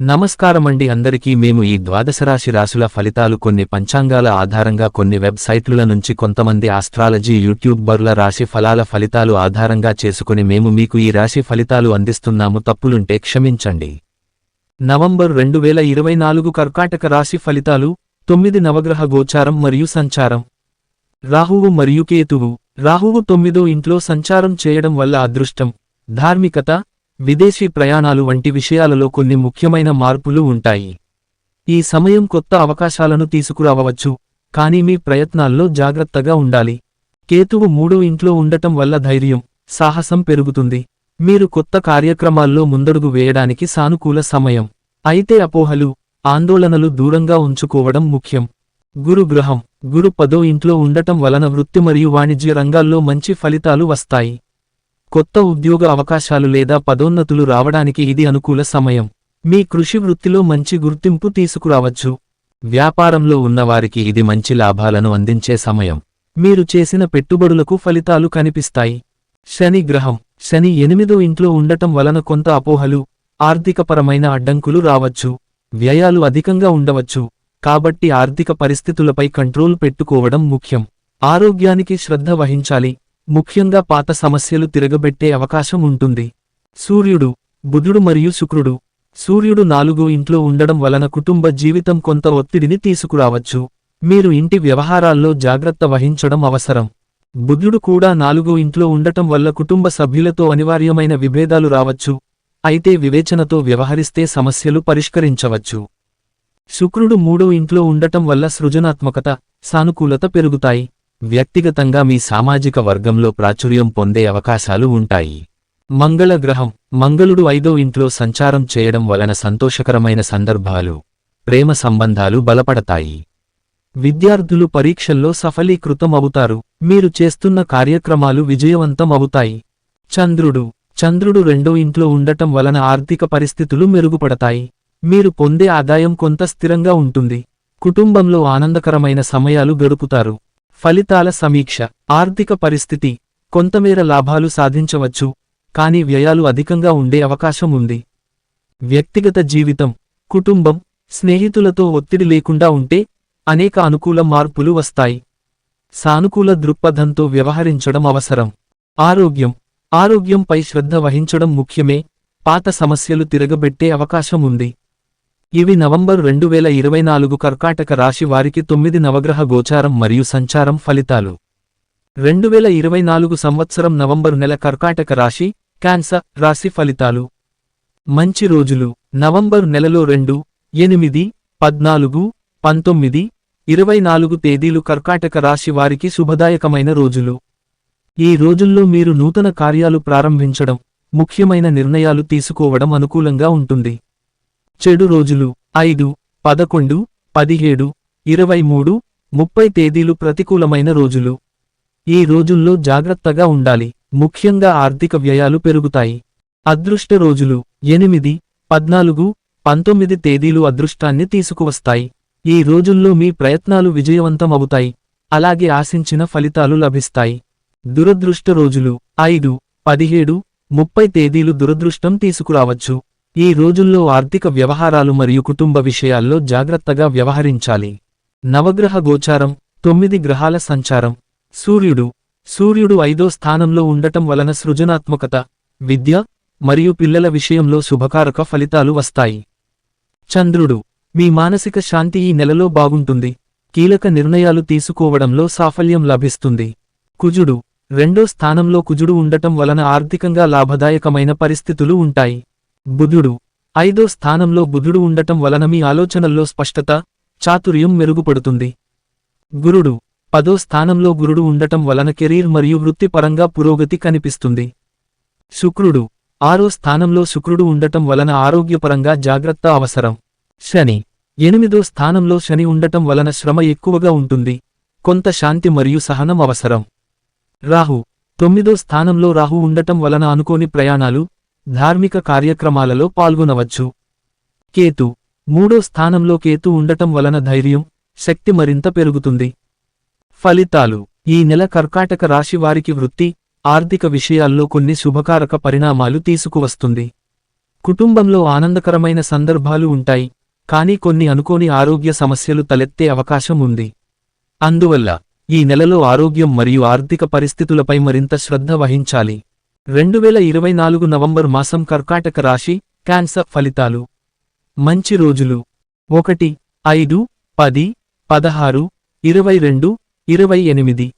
నమస్కారమండి అందరికీ మేము ఈ ద్వాదశరాశి రాశుల ఫలితాలు కొన్ని పంచాంగాల ఆధారంగా కొన్ని వెబ్సైట్ల నుంచి కొంతమంది ఆస్ట్రాలజీ యూట్యూబర్ల రాశి ఫలాల ఫలితాలు ఆధారంగా చేసుకుని మేము మీకు ఈ రాశి ఫలితాలు అందిస్తున్నాము. తప్పులుంటే క్షమించండి. నవంబర్ రెండు వేల ఇరవై నాలుగు కర్కాటక రాశి ఫలితాలు తొమ్మిది నవగ్రహ గోచారం మరియు సంచారం. రాహువు మరియు కేతువు. రాహువు తొమ్మిదో ఇంట్లో సంచారం చేయడం వల్ల అదృష్టం ధార్మికత విదేశీ ప్రయాణాలు వంటి విషయాలలో కొన్ని ముఖ్యమైన మార్పులు ఉంటాయి. ఈ సమయం కొత్త అవకాశాలను తీసుకురావచ్చు కానీ మీ ప్రయత్నాల్లో జాగ్రత్తగా ఉండాలి. కేతువు మూడో ఇంట్లో ఉండటం వల్ల ధైర్యం సాహసం పెరుగుతుంది. మీరు కొత్త కార్యక్రమాల్లో ముందడుగు వేయడానికి సానుకూల సమయం. అయితే అపోహలు ఆందోళనలు దూరంగా ఉంచుకోవడం ముఖ్యం. గురు గ్రహం గురు పదో ఇంట్లో ఉండటం వలన వృత్తి మరియు వాణిజ్య రంగాల్లో మంచి ఫలితాలు వస్తాయి. కొత్త ఉద్యోగ అవకాశాలు లేదా పదోన్నతులు రావడానికి ఇది అనుకూల సమయం. మీ కృషి వృత్తిలో మంచి గుర్తింపు తీసుకురావచ్చు. వ్యాపారంలో ఉన్నవారికి ఇది మంచి లాభాలను అందించే సమయం. మీరు చేసిన పెట్టుబడులకు ఫలితాలు కనిపిస్తాయి. శని గ్రహం. శని ఎనిమిదో ఇంట్లో ఉండటం వలన కొంత అపోహలు ఆర్థికపరమైన అడ్డంకులు రావచ్చు. వ్యయాలు అధికంగా ఉండవచ్చు. కాబట్టి ఆర్థిక పరిస్థితులపై కంట్రోల్ పెట్టుకోవడం ముఖ్యం. ఆరోగ్యానికి శ్రద్ధ వహించాలి. ముఖ్యంగా పాత సమస్యలు తిరగబెట్టే అవకాశం ఉంటుంది. సూర్యుడు బుధుడు మరియు శుక్రుడు. సూర్యుడు నాలుగు ఇంట్లో ఉండడం వలన కుటుంబ జీవితం కొంత ఒత్తిడిని తీసుకురావచ్చు. మీరు ఇంటి వ్యవహారాల్లో జాగ్రత్త వహించడం అవసరం. బుధుడు కూడా నాలుగు ఇంట్లో ఉండటం వల్ల కుటుంబ సభ్యులతో అనివార్యమైన విభేదాలు రావచ్చు. అయితే వివేచనతో వ్యవహరిస్తే సమస్యలు పరిష్కరించవచ్చు. శుక్రుడు మూడో ఇంట్లో ఉండటం వల్ల సృజనాత్మకత సానుకూలత పెరుగుతాయి. వ్యక్తిగతంగా మీ సామాజిక వర్గంలో ప్రాచుర్యం పొందే అవకాశాలు ఉంటాయి. మంగళగ్రహం. మంగళుడు ఐదో ఇంట్లో సంచారం చేయడం వలన సంతోషకరమైన సందర్భాలు ప్రేమ సంబంధాలు బలపడతాయి. విద్యార్థులు పరీక్షల్లో సఫలీకృతం అవుతారు మీరు చేస్తున్న కార్యక్రమాలు విజయవంతం అవుతాయి చంద్రుడు. చంద్రుడు రెండో ఇంట్లో ఉండటం వలన ఆర్థిక పరిస్థితులు మెరుగుపడతాయి. మీరు పొందే ఆదాయం కొంత స్థిరంగా ఉంటుంది. కుటుంబంలో ఆనందకరమైన సమయాలు గడుపుతారు. ఫలితాల సమీక్ష ఆర్థిక పరిస్థితి కొంతమేర లాభాలు సాధించవచ్చు కానీ వ్యయాలు అధికంగా ఉండే అవకాశం ఉంది. వ్యక్తిగత జీవితం కుటుంబం స్నేహితులతో ఒత్తిడి లేకుండా ఉంటే అనేక అనుకూల మార్పులు వస్తాయి. సానుకూల దృక్పథంతో వ్యవహరించడం అవసరం. ఆరోగ్యం ఆరోగ్యంపై శ్రద్ధ వహించడం ముఖ్యమే పాత సమస్యలు తిరగబెట్టే అవకాశం ఉంది. ఇవి నవంబర్ రెండు వేల ఇరవై నాలుగు కర్కాటక రాశి వారికి తొమ్మిది నవగ్రహ గోచారం మరియు సంచారం ఫలితాలు. రెండు వేల ఇరవై నాలుగు సంవత్సరం నవంబరు నెల కర్కాటక రాశి క్యాన్సర్ రాశి ఫలితాలు. మంచి రోజులు. నవంబరు నెలలో రెండు ఎనిమిది పద్నాలుగు పంతొమ్మిది ఇరవై నాలుగు తేదీలు కర్కాటక రాశి వారికి శుభదాయకమైన రోజులు. ఈ రోజుల్లో మీరు నూతన కార్యాలు ప్రారంభించడం ముఖ్యమైన నిర్ణయాలు తీసుకోవడం అనుకూలంగా ఉంటుంది. చెడు రోజులు. ఐదు పదకొండు పదిహేడు ఇరవై మూడు ముప్పై తేదీలు ప్రతికూలమైన రోజులు. ఈ రోజుల్లో జాగ్రత్తగా ఉండాలి. ముఖ్యంగా ఆర్థిక వ్యయాలు పెరుగుతాయి. అదృష్ట రోజులు. ఎనిమిది పద్నాలుగు పంతొమ్మిది తేదీలు అదృష్టాన్ని తీసుకువస్తాయి. ఈ రోజుల్లో మీ ప్రయత్నాలు విజయవంతం అవుతాయి అలాగే ఆశించిన ఫలితాలు లభిస్తాయి. దురదృష్ట రోజులు. ఐదు పదిహేడు ముప్పై తేదీలు దురదృష్టం తీసుకురావచ్చు. ఈ రోజుల్లో ఆర్థిక వ్యవహారాలు మరియు కుటుంబ విషయాల్లో జాగ్రత్తగా వ్యవహరించాలి. నవగ్రహ గోచారం తొమ్మిది గ్రహాల సంచారం. సూర్యుడు సూర్యుడు ఐదో స్థానంలో ఉండటం వలన సృజనాత్మకత విద్య మరియు పిల్లల విషయంలో శుభకారక ఫలితాలు వస్తాయి. చంద్రుడు మీ మానసిక శాంతి ఈ నెలలో బాగుంటుంది. కీలక నిర్ణయాలు తీసుకోవడంలో సాఫల్యం లభిస్తుంది. కుజుడు రెండో స్థానంలో కుజుడు ఉండటం వలన ఆర్థికంగా లాభదాయకమైన పరిస్థితులు ఉంటాయి. బుధుడు. ఐదో స్థానంలో బుధుడు ఉండటం వలన మీ ఆలోచనల్లో స్పష్టత చాతుర్యం మెరుగుపడుతుంది. గురుడు. పదో స్థానంలో గురుడు ఉండటం వలన కెరీర్ మరియు వృత్తిపరంగా పురోగతి కనిపిస్తుంది. శుక్రుడు. ఆరో స్థానంలో శుక్రుడు ఉండటం వలన ఆరోగ్యపరంగా జాగ్రత్త అవసరం. శని. ఎనిమిదో స్థానంలో శని ఉండటం వలన శ్రమ ఎక్కువగా ఉంటుంది. కొంత శాంతి మరియు సహనం అవసరం. రాహు. తొమ్మిదో స్థానంలో రాహు ఉండటం వలన అనుకోని ప్రయాణాలు ధార్మిక కార్యక్రమాలలో పాల్గొనవచ్చు. కేతు. మూడో స్థానంలో కేతు ఉండటం వలన ధైర్యం శక్తి మరింత పెరుగుతుంది. ఫలితాలు. ఈ నెల కర్కాటక రాశి వారికి వృత్తి ఆర్థిక విషయాల్లో కొన్ని శుభకారక పరిణామాలు తీసుకువస్తుంది. కుటుంబంలో ఆనందకరమైన సందర్భాలు ఉంటాయి కానీ కొన్ని అనుకోని ఆరోగ్య సమస్యలు తలెత్తే అవకాశం ఉంది. అందువల్ల ఈ నెలలో ఆరోగ్యం మరియు ఆర్థిక పరిస్థితులపై మరింత శ్రద్ధ వహించాలి. రెండు వేల ఇరవై నాలుగు నవంబర్ మాసం కర్కాటక రాశి క్యాన్సర్ ఫలితాలు. మంచి రోజులు. ఒకటి ఐదు పది పదహారు ఇరవై రెండు ఇరవై ఎనిమిది.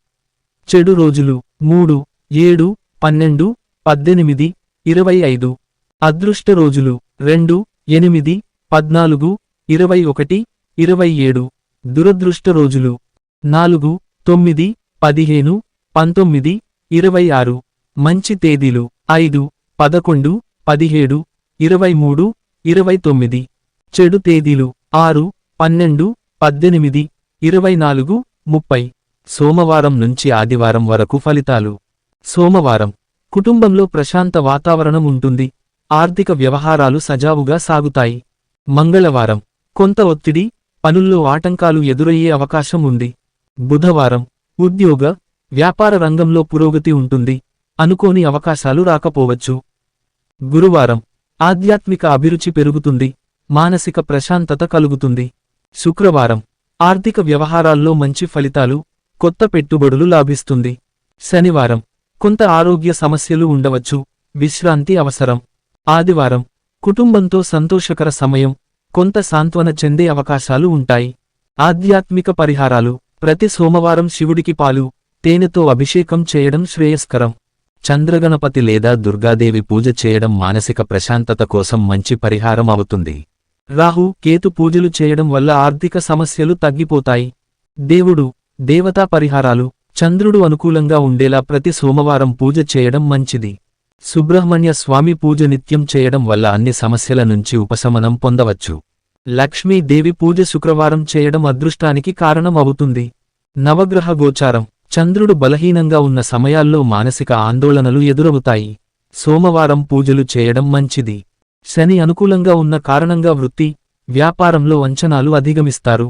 చెడు రోజులు. మూడు ఏడు పన్నెండు పద్దెనిమిది ఇరవై ఐదు. అదృష్ట రోజులు. రెండు ఎనిమిది పద్నాలుగు ఇరవై ఒకటి ఇరవై ఏడు. దురదృష్ట రోజులు. నాలుగు తొమ్మిది పదిహేను పంతొమ్మిది ఇరవై ఆరు. మంచి తేదీలు ఐదు పదకొండు పదిహేడు ఇరవై మూడు ఇరవై తొమ్మిది చెడు తేదీలు ఆరు పన్నెండు పద్దెనిమిది ఇరవై నాలుగు ముప్పై. సోమవారం నుంచి ఆదివారం వరకు ఫలితాలు. సోమవారం. కుటుంబంలో ప్రశాంత వాతావరణం ఉంటుంది. ఆర్థిక వ్యవహారాలు సజావుగా సాగుతాయి. మంగళవారం. కొంత ఒత్తిడి పనుల్లో ఆటంకాలు ఎదురయ్యే అవకాశం ఉంది. బుధవారం. ఉద్యోగ వ్యాపార రంగంలో పురోగతి ఉంటుంది. అనుకోని అవకాశాలు రాకపోవచ్చు. గురువారం ఆధ్యాత్మిక అభిరుచి పెరుగుతుంది మానసిక ప్రశాంతత కలుగుతుంది. శుక్రవారం ఆర్థిక వ్యవహారాల్లో మంచి ఫలితాలు కొత్త పెట్టుబడులు లాభిస్తుంది. శనివారం కొంత ఆరోగ్య సమస్యలు ఉండవచ్చు విశ్రాంతి అవసరం. ఆదివారం కుటుంబంతో సంతోషకర సమయం కొంత సాంత్వన చెందే అవకాశాలు ఉంటాయి. ఆధ్యాత్మిక పరిహారాలు ప్రతి సోమవారం శివుడికి పాలు తేనెతో అభిషేకం చేయడం శ్రేయస్కరం. చంద్రగణపతి లేదా దుర్గాదేవి పూజ చేయడం మానసిక ప్రశాంతత కోసం మంచి పరిహారం అవుతుంది. రాహు కేతు పూజలు చేయడం వల్ల ఆర్థిక సమస్యలు తగ్గిపోతాయి. దేవుడు దేవతా పరిహారాలు చంద్రుడు అనుకూలంగా ఉండేలా ప్రతి సోమవారం పూజ చేయడం మంచిది. సుబ్రహ్మణ్య స్వామి పూజ నిత్యం చేయడం వల్ల అన్ని సమస్యల నుంచి ఉపశమనం పొందవచ్చు. లక్ష్మీదేవి పూజ శుక్రవారం చేయడం అదృష్టానికి కారణం అవుతుంది నవగ్రహ గోచారం చంద్రుడు బలహీనంగా ఉన్న సమయాల్లో మానసిక ఆందోళనలు ఎదురవుతాయి. సోమవారం పూజలు చేయడం మంచిది. శని అనుకూలంగా ఉన్న కారణంగా వృత్తి వ్యాపారంలో అంచనాలు అధిగమిస్తారు.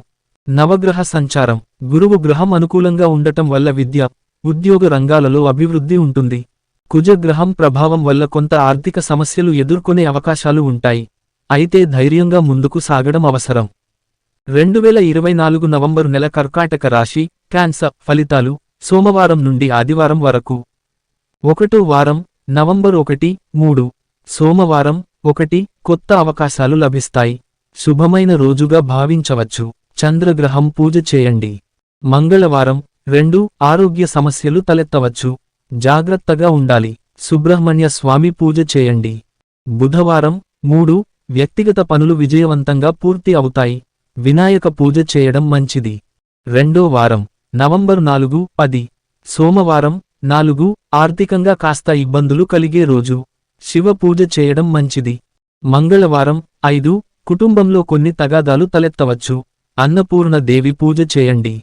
నవగ్రహ సంచారం గురువు గ్రహం అనుకూలంగా ఉండటం వల్ల విద్య ఉద్యోగ రంగాలలో అభివృద్ధి ఉంటుంది. కుజగ్రహం ప్రభావం వల్ల కొంత ఆర్థిక సమస్యలు ఎదుర్కొనే అవకాశాలు ఉంటాయి. అయితే ధైర్యంగా ముందుకు సాగడం అవసరం. రెండు వేల ఇరవై నాలుగు నవంబరు నెల కర్కాటక రాశి క్యాన్సర్ ఫలితాలు సోమవారం నుండి ఆదివారం వరకు. ఒకటో వారం నవంబర్ ఒకటి మూడు. సోమవారం ఒకటి కొత్త అవకాశాలు లభిస్తాయి. శుభమైన రోజుగా భావించవచ్చు. చంద్రగ్రహం పూజ చేయండి. మంగళవారం రెండు ఆరోగ్య సమస్యలు తలెత్తవచ్చు. జాగ్రత్తగా ఉండాలి. సుబ్రహ్మణ్య స్వామి పూజ చేయండి. బుధవారం మూడు వ్యక్తిగత పనులు విజయవంతంగా పూర్తి అవుతాయి. వినాయక పూజ చేయడం మంచిది. రెండో వారం నవంబర్ నాలుగు పది. సోమవారం నాలుగు ఆర్థికంగా కాస్త ఇబ్బందులు కలిగే రోజు. శివ పూజ చేయడం మంచిది. మంగళవారం ఐదు కుటుంబంలో కొన్ని తగాదాలు తలెత్తవచ్చు. అన్నపూర్ణ దేవి పూజ చేయండి.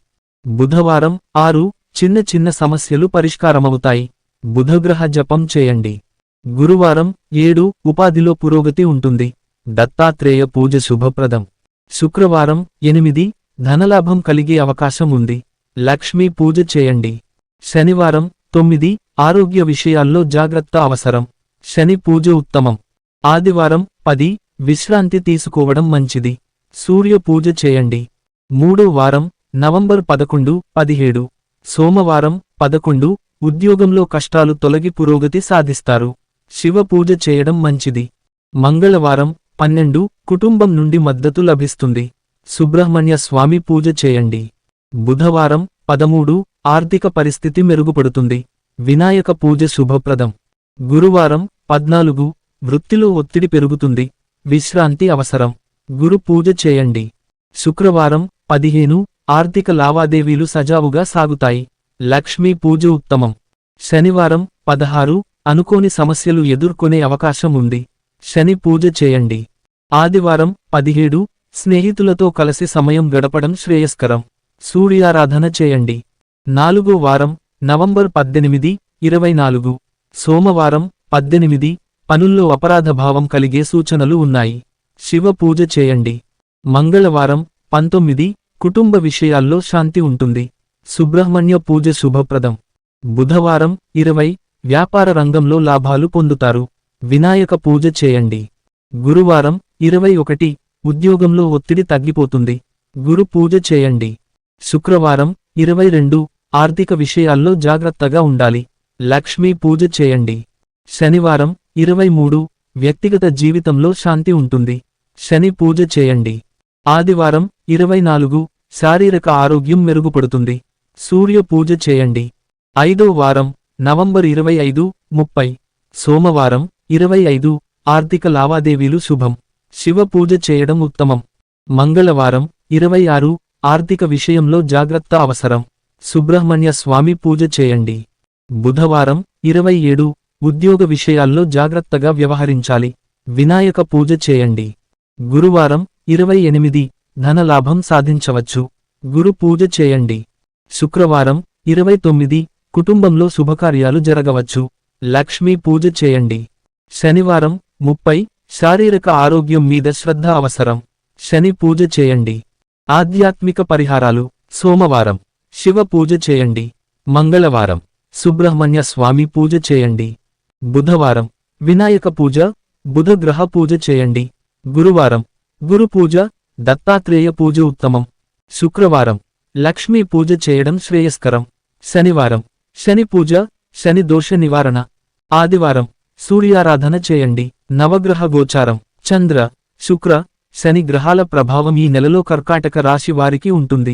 బుధవారం ఆరు చిన్న చిన్న సమస్యలు పరిష్కారమవుతాయి. బుధగ్రహ జపం చేయండి. గురువారం ఏడు ఉపాధిలో పురోగతి ఉంటుంది. దత్తాత్రేయ పూజ శుభప్రదం. శుక్రవారం ఎనిమిది ధనలాభం కలిగే అవకాశం ఉంది. లక్ష్మీ పూజ చేయండి. శనివారం తొమ్మిది ఆరోగ్య విషయాల్లో జాగ్రత్త అవసరం. శని పూజ ఉత్తమం. ఆదివారం పది విశ్రాంతి తీసుకోవడం మంచిది. సూర్య పూజ చేయండి. మూడో వారం నవంబర్ పదకొండు పదిహేడు. సోమవారం పదకొండు ఉద్యోగంలో కష్టాలు తొలగి పురోగతి సాధిస్తారు. శివ పూజ చేయడం మంచిది. మంగళవారం పన్నెండు కుటుంబం నుండి మద్దతు లభిస్తుంది. సుబ్రహ్మణ్య స్వామి పూజ చేయండి. బుధవారం పదమూడు ఆర్థిక పరిస్థితి మెరుగుపడుతుంది. వినాయక పూజ శుభప్రదం. గురువారం పద్నాలుగు వృత్తిలో ఒత్తిడి పెరుగుతుంది. విశ్రాంతి అవసరం. గురు పూజ చేయండి. శుక్రవారం పదిహేను ఆర్థిక లావాదేవీలు సజావుగా సాగుతాయి. లక్ష్మీ పూజ ఉత్తమం. శనివారం పదహారు అనుకోని సమస్యలు ఎదుర్కొనే అవకాశం ఉంది. శని పూజ చేయండి. ఆదివారం పదిహేడు స్నేహితులతో కలిసి సమయం గడపడం శ్రేయస్కరం. సూర్యారాధన చేయండి. నాలుగో వారం నవంబర్ పద్దెనిమిది ఇరవై నాలుగు. సోమవారం పద్దెనిమిది పనుల్లో అపరాధ భావం కలిగే సూచనలు ఉన్నాయి. శివ పూజ చేయండి. మంగళవారం పంతొమ్మిది కుటుంబ విషయాల్లో శాంతి ఉంటుంది. సుబ్రహ్మణ్య పూజ శుభప్రదం. బుధవారం ఇరవై వ్యాపార రంగంలో లాభాలు పొందుతారు. వినాయక పూజ చేయండి. గురువారం ఇరవై ఒకటి ఉద్యోగంలో ఒత్తిడి తగ్గిపోతుంది. గురు పూజ చేయండి. శుక్రవారం ఇరవై రెండు ఆర్థిక విషయాల్లో జాగ్రత్తగా ఉండాలి. లక్ష్మీ పూజ చేయండి. శనివారం ఇరవై మూడు వ్యక్తిగత జీవితంలో శాంతి ఉంటుంది. శని పూజ చేయండి. ఆదివారం ఇరవై నాలుగు శారీరక ఆరోగ్యం మెరుగుపడుతుంది. సూర్య పూజ చేయండి. ఐదో వారం నవంబర్ ఇరవై ఐదు ముప్పై. సోమవారం ఇరవై ఐదు ఆర్థిక లావాదేవీలు శుభం. శివ పూజ చేయడం ఉత్తమం. మంగళవారం ఇరవై ఆరు ఆర్థిక విషయంలో జాగ్రత్త అవసరం. సుబ్రహ్మణ్య స్వామి పూజ చేయండి. బుధవారం ఇరవై ఏడు ఉద్యోగ విషయాల్లో జాగ్రత్తగా వ్యవహరించాలి. వినాయక పూజ చేయండి. గురువారం ఇరవై ఎనిమిది ధనలాభం సాధించవచ్చు. గురు పూజ చేయండి. శుక్రవారం ఇరవై తొమ్మిది కుటుంబంలో శుభకార్యాలు జరగవచ్చు. లక్ష్మీ పూజ చేయండి. శనివారం ముప్పై శారీరక ఆరోగ్యం మీద శ్రద్ధ అవసరం. శని పూజ చేయండి. ఆధ్యాత్మిక పరిహారాలు సోమవారం. శివ పూజ చేయండి. మంగళవారం. సుబ్రహ్మణ్య స్వామి పూజ చేయండి. బుధవారం. వినాయక పూజ బుధగ్రహ పూజ చేయండి. గురువారం. గురు పూజ దత్తాత్రేయ పూజ ఉత్తమం. శుక్రవారం. లక్ష్మీ పూజ చేయడం శ్రేయస్కరం. శనివారం. శని పూజ శని దోష నివారణ. ఆదివారం. సూర్యారాధన చేయండి. నవగ్రహ గోచారం. చంద్ర శుక్ర శని గ్రహాల ప్రభావం ఈ నెలలో కర్కాటక రాశి వారికి ఉంటుంది.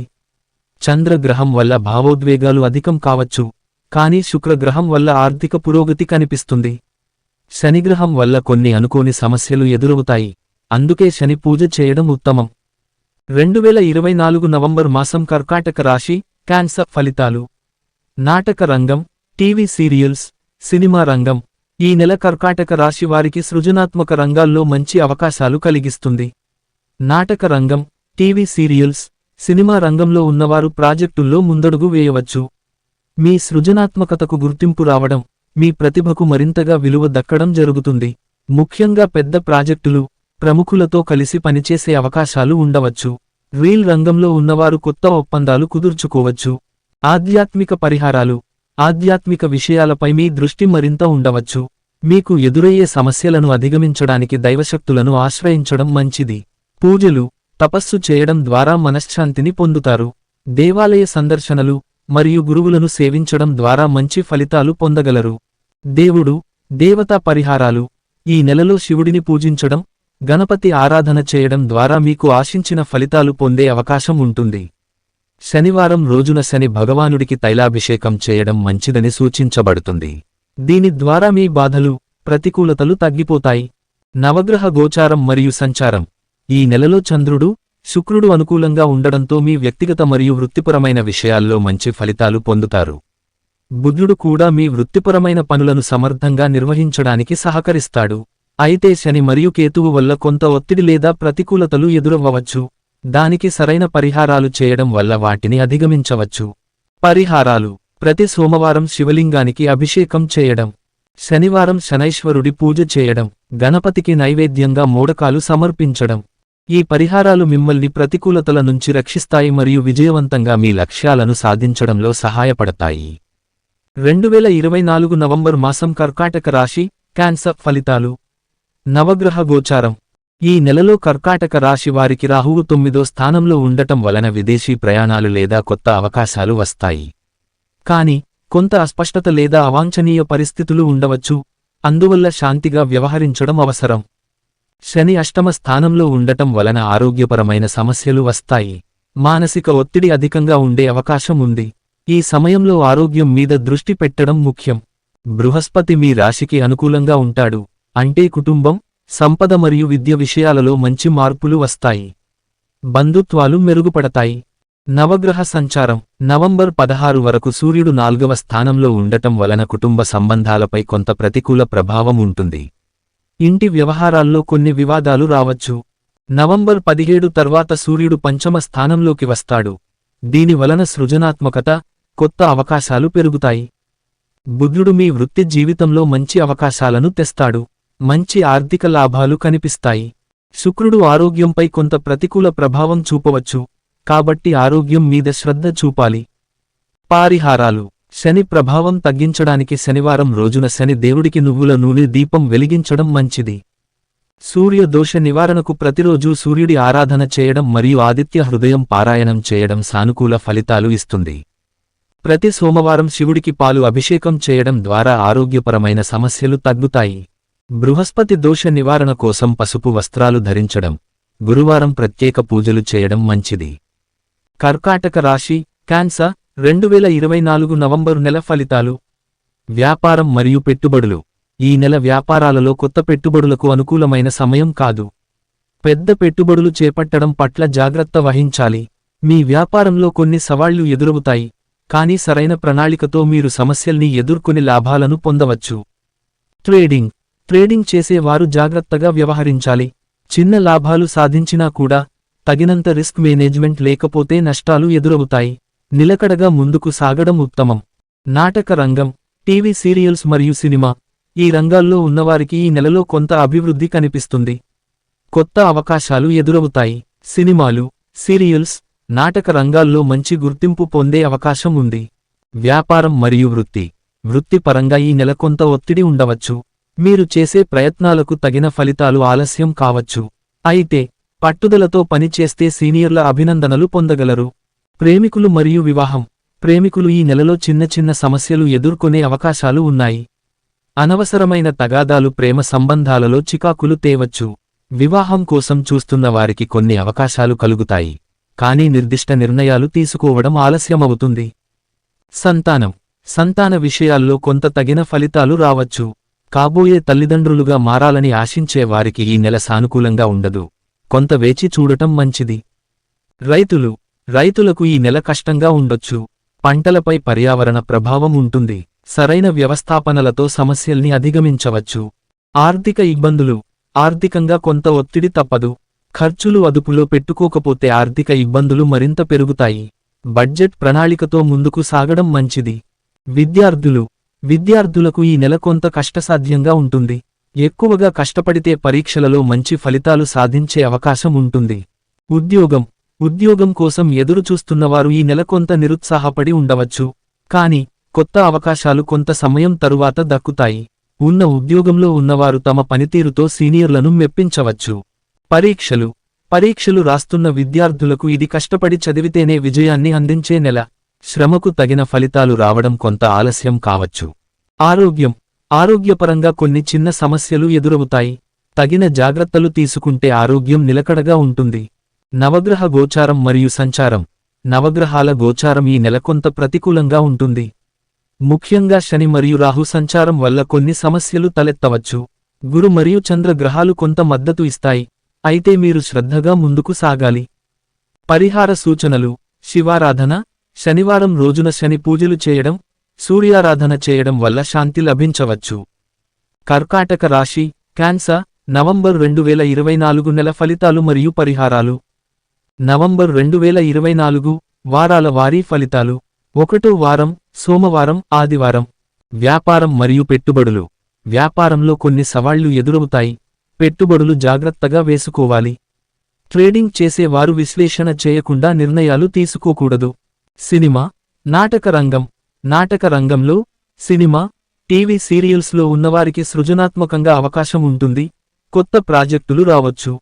చంద్రగ్రహం వల్ల భావోద్వేగాలు అధికం కావచ్చు కానీ శుక్రగ్రహం వల్ల ఆర్థిక పురోగతి కనిపిస్తుంది. శనిగ్రహం వల్ల కొన్ని అనుకోని సమస్యలు ఎదురవుతాయి అందుకే శని పూజ చేయడం ఉత్తమం. రెండువేల ఇరవై నాలుగు నవంబర్ మాసం కర్కాటక రాశి క్యాన్సర్ ఫలితాలు. నాటక రంగం టీవీ సీరియల్స్ సినిమా రంగం ఈ నెల కర్కాటక రాశి వారికి సృజనాత్మక రంగాల్లో మంచి అవకాశాలు కలిగిస్తుంది. నాటక రంగం టీవీ సీరియల్స్ సినిమా రంగంలో ఉన్నవారు ప్రాజెక్టుల్లో ముందడుగు వేయవచ్చు. మీ సృజనాత్మకతకు గుర్తింపు రావడం మీ ప్రతిభకు మరింతగా విలువ దక్కడం జరుగుతుంది. ముఖ్యంగా పెద్ద ప్రాజెక్టులు ప్రముఖులతో కలిసి పనిచేసే అవకాశాలు ఉండవచ్చు. రీల్ రంగంలో ఉన్నవారు కొత్త ఒప్పందాలు కుదుర్చుకోవచ్చు. ఆధ్యాత్మిక పరిహారాలు ఆధ్యాత్మిక విషయాలపై మీ దృష్టి మరింత ఉండవచ్చు. మీకు ఎదురయ్యే సమస్యలను అధిగమించడానికి దైవశక్తులను ఆశ్రయించడం మంచిది. పూజలు తపస్సు చేయడం ద్వారా మనశ్శాంతిని పొందుతారు. దేవాలయ సందర్శనలు మరియు గురువులను సేవించడం ద్వారా మంచి ఫలితాలు పొందగలరు. దేవుడు దేవతా పరిహారాలు ఈ నెలలో శివుడిని పూజించడం గణపతి ఆరాధన చేయడం ద్వారా మీకు ఆశించిన ఫలితాలు పొందే అవకాశం ఉంటుంది. శనివారం రోజున శని భగవానుడికి తైలాభిషేకం చేయడం మంచిదని సూచించబడుతుంది. దీని ద్వారా మీ బాధలు ప్రతికూలతలు తగ్గిపోతాయి. నవగ్రహ గోచారం మరియు సంచారం. ఈ నెలలో చంద్రుడు శుక్రుడు అనుకూలంగా ఉండడంతో మీ వ్యక్తిగత మరియు వృత్తిపరమైన విషయాల్లో మంచి ఫలితాలు పొందుతారు. బుధుడు కూడా మీ వృత్తిపరమైన పనులను సమర్థంగా నిర్వహించడానికి సహకరిస్తాడు. అయితే శని మరియు కేతువు వల్ల కొంత ఒత్తిడి లేదా ప్రతికూలతలు ఎదురవ్వవచ్చు. దానికి సరైన పరిహారాలు చేయడం వల్ల వాటిని అధిగమించవచ్చు. పరిహారాలు. ప్రతి సోమవారం శివలింగానికి అభిషేకం చేయడం. శనివారం శనైశ్వరుడి పూజ చేయడం. గణపతికి నైవేద్యంగా మోడకాలు సమర్పించడం. ఈ పరిహారాలు మిమ్మల్ని ప్రతికూలతల నుంచి రక్షిస్తాయి మరియు విజయవంతంగా మీ లక్ష్యాలను సాధించడంలో సహాయపడతాయి. రెండువేల ఇరవై నాలుగు నవంబర్ మాసం కర్కాటక రాశి క్యాన్సర్ ఫలితాలు. నవగ్రహ గోచారం. ఈ నెలలో కర్కాటక రాశి వారికి రాహువు తొమ్మిదో స్థానంలో ఉండటం వలన విదేశీ ప్రయాణాలు లేదా కొత్త అవకాశాలు వస్తాయి. కాని కొంత అస్పష్టత లేదా అవాంఛనీయ పరిస్థితులు ఉండవచ్చు. అందువల్ల శాంతిగా వ్యవహరించడం అవసరం. శని అష్టమ స్థానంలో ఉండటం వలన ఆరోగ్యపరమైన సమస్యలు వస్తాయి. మానసిక ఒత్తిడి అధికంగా ఉండే అవకాశం ఉంది. ఈ సమయంలో ఆరోగ్యం మీద దృష్టి పెట్టడం ముఖ్యం. బృహస్పతి మీ రాశికి అనుకూలంగా ఉంటాడు. అంటే కుటుంబం సంపద మరియు విద్య విషయాలలో మంచి మార్పులు వస్తాయి. బంధుత్వాలు మెరుగుపడతాయి. నవగ్రహ సంచారం నవంబర్ పదహారు వరకు సూర్యుడు నాల్గవ స్థానంలో ఉండటం వలన కుటుంబ సంబంధాలపై కొంత ప్రతికూల ప్రభావం ఉంటుంది. ఇంటి వ్యవహారాల్లో కొన్ని వివాదాలు రావచ్చు. నవంబర్ పదిహేడు తర్వాత సూర్యుడు పంచమ స్థానంలోకి వస్తాడు. దీని వలన సృజనాత్మకత కొత్త అవకాశాలు పెరుగుతాయి. బుధుడు మీ వృత్తి జీవితంలో మంచి అవకాశాలను తెస్తాడు. మంచి ఆర్థిక లాభాలు కనిపిస్తాయి. శుక్రుడు ఆరోగ్యంపై కొంత ప్రతికూల ప్రభావం చూపవచ్చు. కాబట్టి ఆరోగ్యం మీద శ్రద్ధ చూపాలి. పారిహారాలు. శని ప్రభావం తగ్గించడానికి శనివారం రోజున శని దేవుడికి నువ్వుల నూనె దీపం వెలిగించడం మంచిది. సూర్య దోష నివారణకు ప్రతిరోజూ సూర్యుడి ఆరాధన చేయడం మరియు ఆదిత్య హృదయం పారాయణం చేయడం సానుకూల ఫలితాలు ఇస్తుంది. ప్రతి సోమవారం శివుడికి పాలు అభిషేకం చేయడం ద్వారా ఆరోగ్యపరమైన సమస్యలు తగ్గుతాయి. బృహస్పతి దోష నివారణ కోసం పసుపు వస్త్రాలు ధరించడం గురువారం ప్రత్యేక పూజలు చేయడం మంచిది. కర్కాటక రాశి క్యాన్సర్ రెండు వేల ఇరవై నాలుగు నవంబరు నెల ఫలితాలు. వ్యాపారం మరియు పెట్టుబడులు. ఈ నెల వ్యాపారాలలో కొత్త పెట్టుబడులకు అనుకూలమైన సమయం కాదు. పెద్ద పెట్టుబడులు చేపట్టడం పట్ల జాగ్రత్త వహించాలి. మీ వ్యాపారంలో కొన్ని సవాళ్ళు ఎదురవుతాయి. కానీ సరైన ప్రణాళికతో మీరు సమస్యల్ని ఎదుర్కొని లాభాలను పొందవచ్చు. ట్రేడింగ్. ట్రేడింగ్ చేసేవారు జాగ్రత్తగా వ్యవహరించాలి. చిన్న లాభాలు సాధించినా కూడా తగినంత రిస్క్ మేనేజ్మెంట్ లేకపోతే నష్టాలు ఎదురవుతాయి. నిలకడగా ముందుకు సాగడం ఉత్తమం. నాటక రంగం టీవీ సీరియల్స్ మరియు సినిమా ఈ రంగాల్లో ఉన్నవారికి ఈ నెలలో కొంత అభివృద్ధి కనిపిస్తుంది. కొత్త అవకాశాలు ఎదురవుతాయి. సినిమాలు సీరియల్స్ నాటక రంగాల్లో మంచి గుర్తింపు పొందే అవకాశం ఉంది. వ్యాపారం మరియు వృత్తి. వృత్తిపరంగా ఈ నెల కొంత ఒత్తిడి ఉండవచ్చు. మీరు చేసే ప్రయత్నాలకు తగిన ఫలితాలు ఆలస్యం కావచ్చు. అయితే పట్టుదలతో పనిచేస్తే సీనియర్ల అభినందనలు పొందగలరు. ప్రేమికులు మరియు వివాహం. ప్రేమికులు ఈ నెలలో చిన్న చిన్న సమస్యలు ఎదుర్కొనే అవకాశాలు ఉన్నాయి. అనవసరమైన తగాదాలు ప్రేమ సంబంధాలలో చికాకులు తేవచ్చు. వివాహం కోసం చూస్తున్న వారికి కొన్ని అవకాశాలు కలుగుతాయి. కానీ నిర్దిష్ట నిర్ణయాలు తీసుకోవడం ఆలస్యమవుతుంది. సంతానం. సంతాన విషయాల్లో కొంత తగిన ఫలితాలు రావచ్చు. కాబోయే తల్లిదండ్రులుగా మారాలని ఆశించే వారికి ఈ నెల సానుకూలంగా ఉండదు. కొంత వేచి చూడటం మంచిది. రైతులు. రైతులకు ఈ నెల కష్టంగా ఉండొచ్చు. పంటలపై పర్యావరణ ప్రభావం ఉంటుంది. సరైన వ్యవస్థాపనలతో సమస్యల్ని అధిగమించవచ్చు. ఆర్థిక ఇబ్బందులు. ఆర్థికంగా కొంత ఒత్తిడి తప్పదు. ఖర్చులు అదుపులో పెట్టుకోకపోతే ఆర్థిక ఇబ్బందులు మరింత పెరుగుతాయి. బడ్జెట్ ప్రణాళికతో ముందుకు సాగడం మంచిది. విద్యార్థులు. విద్యార్థులకు ఈ నెల కొంత కష్టసాధ్యంగా ఉంటుంది. ఎక్కువగా కష్టపడితే పరీక్షలలో మంచి ఫలితాలు సాధించే అవకాశం ఉంటుంది. ఉద్యోగం. ఉద్యోగం కోసం ఎదురుచూస్తున్నవారు ఈ నెల కొంత నిరుత్సాహపడి ఉండవచ్చు. కాని కొత్త అవకాశాలు కొంత సమయం తరువాత దక్కుతాయి. ఉన్న ఉద్యోగంలో ఉన్నవారు తమ పనితీరుతో సీనియర్లను మెప్పించవచ్చు. పరీక్షలు. పరీక్షలు రాస్తున్న విద్యార్థులకు ఇది కష్టపడి చదివితేనే విజయాన్ని అందించే నెల. శ్రమకు తగిన ఫలితాలు రావడం కొంత ఆలస్యం కావచ్చు. ఆరోగ్యం. ఆరోగ్యపరంగా కొన్ని చిన్న సమస్యలు ఎదురవుతాయి. తగిన జాగ్రత్తలు తీసుకుంటే ఆరోగ్యం నిలకడగా ఉంటుంది. నవగ్రహ గోచారం మరియు సంచారం. నవగ్రహాల గోచారం ఈ నెల కొంత ప్రతికూలంగా ఉంటుంది. ముఖ్యంగా శని మరియు రాహు సంచారం వల్ల కొన్ని సమస్యలు తలెత్తవచ్చు. గురు మరియు చంద్ర గ్రహాలు కొంత మద్దతు ఇస్తాయి. అయితే మీరు శ్రద్ధగా ముందుకు సాగాలి. పరిహార సూచనలు. శివారాధన. శనివారం రోజున శని పూజలు చేయడం. సూర్యారాధన చేయడం వల్ల శాంతి లభించవచ్చు. కర్కాటక రాశి. క్యాన్సర్. నవంబర్ రెండు వేల ఇరవై నాలుగు నెల ఫలితాలు మరియు పరిహారాలు. నవంబర్ రెండు వేల ఇరవై నాలుగు వారాల వారీ ఫలితాలు. ఒకటో వారం సోమవారం ఆదివారం. వ్యాపారం మరియు పెట్టుబడులు. వ్యాపారంలో కొన్ని సవాళ్ళు ఎదురవుతాయి. పెట్టుబడులు జాగ్రత్తగా వేసుకోవాలి. ట్రేడింగ్ చేసేవారు విశ్లేషణ చేయకుండా నిర్ణయాలు తీసుకోకూడదు. సినిమా నాటక రంగం. నాటక రంగంలో సినిమా టీవీ సీరియల్స్లో ఉన్నవారికి సృజనాత్మకంగా అవకాశం ఉంటుంది. కొత్త ప్రాజెక్టులు రావచ్చు.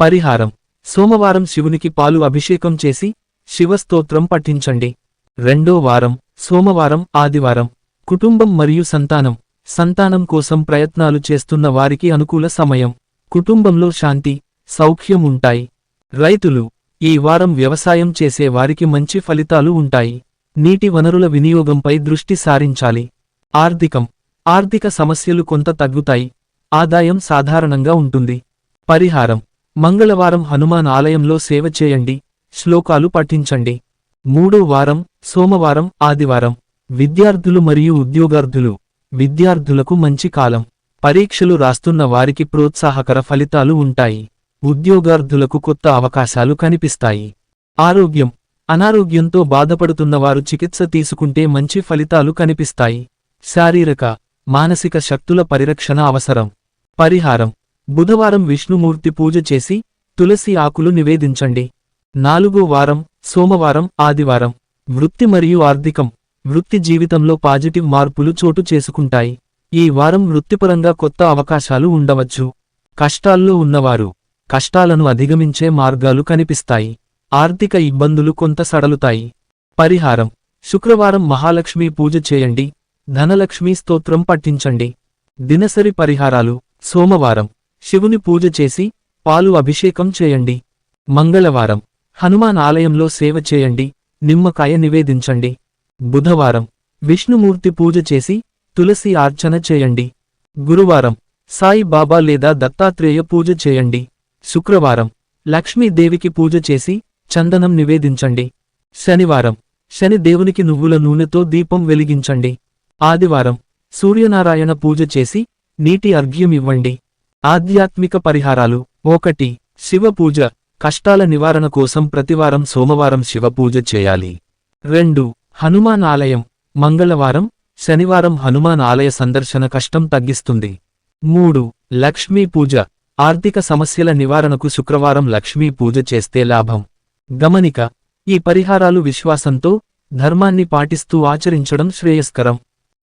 పరిహారం. సోమవారం శివునికి పాలు అభిషేకం చేసి శివస్తోత్రం పఠించండి. రెండో వారం సోమవారం ఆదివారం. కుటుంబం మరియు సంతానం. సంతానం కోసం ప్రయత్నాలు చేస్తున్న వారికి అనుకూల సమయం. కుటుంబంలో శాంతి సౌఖ్యం ఉంటాయి. రైతులు ఈ వారం వ్యవసాయం చేసే వారికి మంచి ఫలితాలు ఉంటాయి. నీటి వనరుల వినియోగంపై దృష్టి సారించాలి. ఆర్థికం. ఆర్థిక సమస్యలు కొంత తగ్గుతాయి. ఆదాయం సాధారణంగా ఉంటుంది. పరిహారం. మంగళవారం హనుమాన్ ఆలయంలో సేవ చేయండి. శ్లోకాలు పఠించండి. మూడో వారం సోమవారం ఆదివారం. విద్యార్థులు మరియు ఉద్యోగార్థులు. విద్యార్థులకు మంచి కాలం. పరీక్షలు రాస్తున్న వారికి ప్రోత్సాహకర ఫలితాలు ఉంటాయి. ఉద్యోగార్థులకు కొత్త అవకాశాలు కనిపిస్తాయి. ఆరోగ్యం. అనారోగ్యంతో బాధపడుతున్నవారు చికిత్స తీసుకుంటే మంచి ఫలితాలు కనిపిస్తాయి. శారీరక మానసిక శక్తుల పరిరక్షణ అవసరం. పరిహారం. బుధవారం విష్ణుమూర్తి పూజ చేసి తులసి ఆకులు నివేదించండి. నాలుగో వారం సోమవారం ఆదివారం. వృత్తి మరియు ఆర్థికం. వృత్తి జీవితంలో పాజిటివ్ మార్పులు చోటు చేసుకుంటాయి. ఈ వారం వృత్తిపరంగా కొత్త అవకాశాలు ఉండవచ్చు. కష్టాల్లో ఉన్నవారు కష్టాలను అధిగమించే మార్గాలు కనిపిస్తాయి. ఆర్థిక ఇబ్బందులు కొంత సడలుతాయి. పరిహారం. శుక్రవారం మహాలక్ష్మి పూజ చేయండి. ధనలక్ష్మి స్తోత్రం పఠించండి. దినసరి పరిహారాలు. సోమవారం. శివుని పూజ చేసి పాలు అభిషేకం చేయండి. మంగళవారం. హనుమాన్ ఆలయంలో సేవ చేయండి. నిమ్మకాయ నివేదించండి. బుధవారం. విష్ణుమూర్తి పూజ చేసి తులసి ఆర్చన చేయండి. గురువారం. సాయి బాబా లేదా దత్తాత్రేయ పూజ చేయండి. శుక్రవారం. లక్ష్మీదేవికి పూజ చేసి చందనం నివేదించండి. శనివారం. శని దేవునికి నువ్వుల నూనెతో దీపం వెలిగించండి. ఆదివారం. సూర్యనారాయణ పూజ చేసి నీటి అర్ఘ్యం ఇవ్వండి. ఆధ్యాత్మిక పరిహారాలు. ఒకటి శివ పూజ కష్టాల నివారణ కోసం ప్రతివారం సోమవారం శివపూజ చేయాలి. రెండు హనుమాన్ ఆలయం. మంగళవారం శనివారం హనుమాన్ ఆలయ సందర్శన కష్టం తగ్గిస్తుంది. మూడు లక్ష్మీ పూజ. ఆర్థిక సమస్యల నివారణకు శుక్రవారం లక్ష్మీ పూజ చేస్తే లాభం. గమనిక ఈ పరిహారాలు విశ్వాసంతో ధర్మాన్ని పాటిస్తూ ఆచరించడం శ్రేయస్కరం.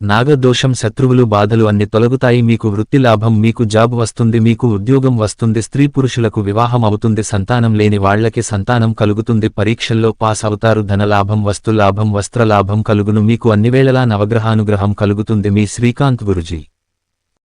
నాగదోషం శత్రువులు బాధలు అన్ని తొలగుతాయి. మీకు వృత్తి లాభం మీకు జాబ్ వస్తుంది మీకు ఉద్యోగం వస్తుంది స్త్రీ పురుషులకు వివాహం అవుతుంది సంతానం లేని వాళ్ళకి సంతానం కలుగుతుంది పరీక్షల్లో పాస్ అవుతారు ధనలాభం వస్తులాభం వస్త్రలాభం కలుగును మీకు అన్నివేళలా నవగ్రహానుగ్రహం కలుగుతుంది. మీ శ్రీకాంత్ గురుజీ.